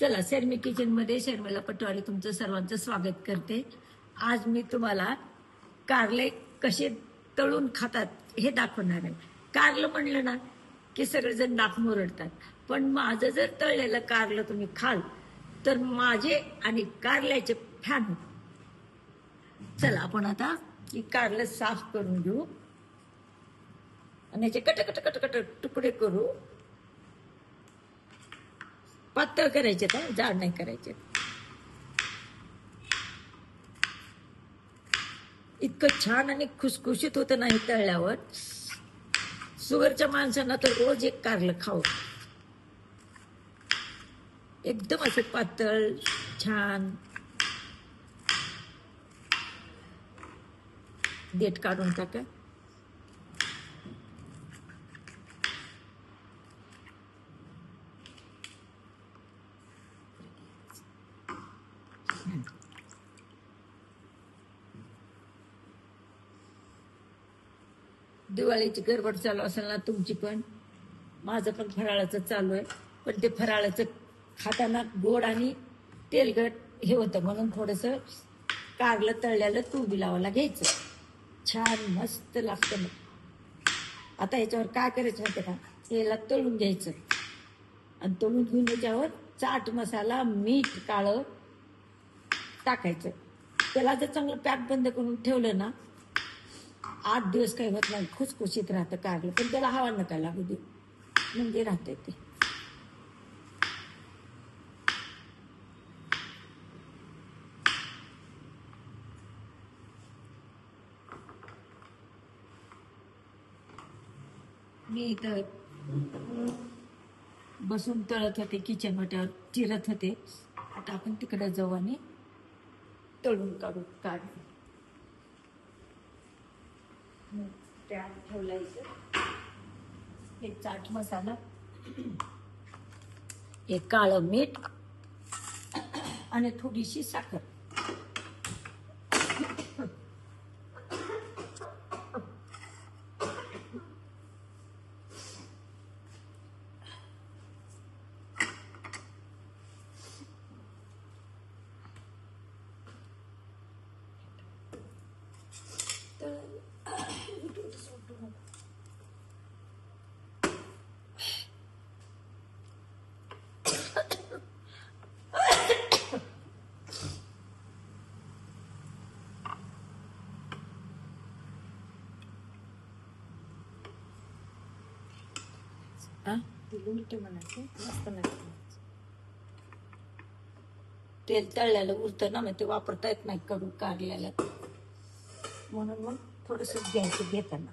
चला शर्मी किचनमध्ये शर्मिला पटवारी तुमचं सर्वांचं स्वागत करते. आज मी तुम्हाला कारले कसे तळून खातात हे दाखवणार आहे. कारलं म्हणलं ना की सगळेजण नाक मुरडतात. पण माझं जर तळलेलं कारलं तुम्ही खाल तर माझे आणि कारल्याचे फॅन चला आपण आता ही कारलं साफ करून घेऊ. आणि याचे कट कट कट कट तुकडे करू. पातळ करायचे तर जाड नाही करायचे. इतकं छान आणि खुसखुशीत होतं नाही तळल्यावर. शुगरच्या माणसांना तर रोज एक कारलं खाऊ एकदम असं पातळ छान. देठ काढून टाका. दिवाळीची गडबड चालू असेल ना तुमची पण. माझं पण फराळाचं चालू आहे. पण ते फराळाचं खाताना गोड आणि तेलगट हे होतं म्हणून थोडंसं कारलं तळल्याला तूप लावायला घ्यायचं. छान मस्त लागतं मग. आता याच्यावर काय करायचं माहिती का? याला तळून घ्यायचं. आणि तळून घेऊन याच्यावर चाट मसाला मीठ काळं टाकायचं. त्याला जर चांगलं पॅक बंद करून ठेवलं ना आठ दिवस काही होत नाही. खुसखुशीत राहतं कारलं पण त्याला हवा नका लागू दे म्हणजे राहते ते. मी इथं बसून तळत होते किचन वाट्यावर चिरत होते. आता आपण तिकडे जाऊ आणि तळून काढू काढू. त्यात ठेवला इथं एक चाट मसाला. एक काळं मीठ. आणि थोडीशी साखर. उलट म्हणायचं. मस्त नाही तेल तळल्याला उरतं ना मग ते वापरता येत नाही कडू कारल्याला. म्हणून मग? थोडस घ्यायचं घेताना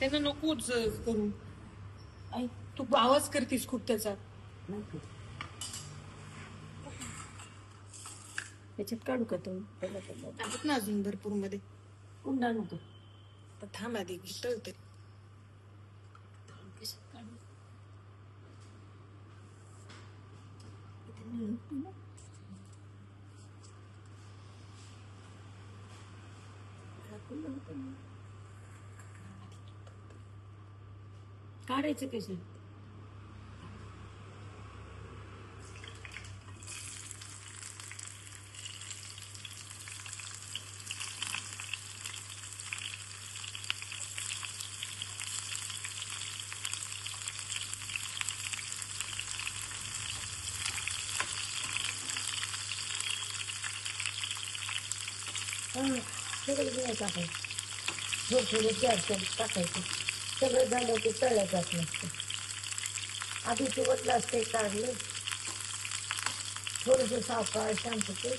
त्यांना. नकोच करू. आई तू आवाज करतीस खूप त्याचा? त्याच्यात काढू का तो? ना अजून भरपूरमध्ये कुंडा नको पण थांब आधी तळ तरी कशात काढू इथे निळत नाही ना? मला कुंडा होतं ना. काढायचं कसं सगळं बिया टाकायचं थोडं थोडं चार टाकायचं सगळं झालं की तळल्या जात नसतं आधी सुवतलं असते काढलं थोडंसं सावकाळ शांतते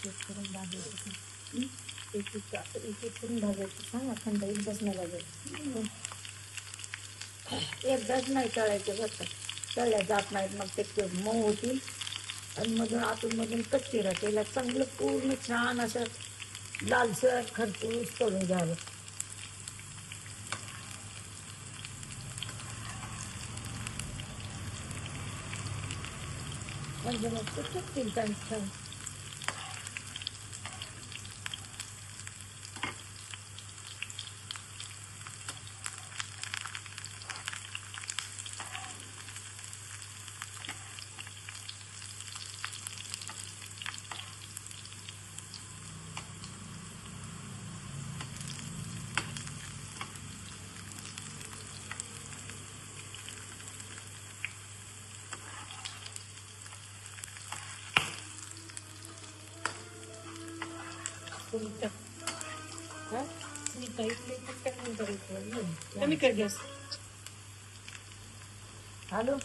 एक करून भाजायचं एक एक एक एक करून भाजायचं. सांग अखंड एकदाच नाही भाजायचं. एकदाच नाही तळायचं बरं तळल्या जात नाहीत मग ते मऊ होतील. आणि मधून आतून मधून कच्ची राहतेला चांगलं पूर्ण छान असं लालसर खरपूस करून घ्यावं. म्हणजे मग ते टिकतील छान छान सुनीता हा? सुनीता इकडे इकडे काय नाही करायचं कमी कर गॅस हॅलो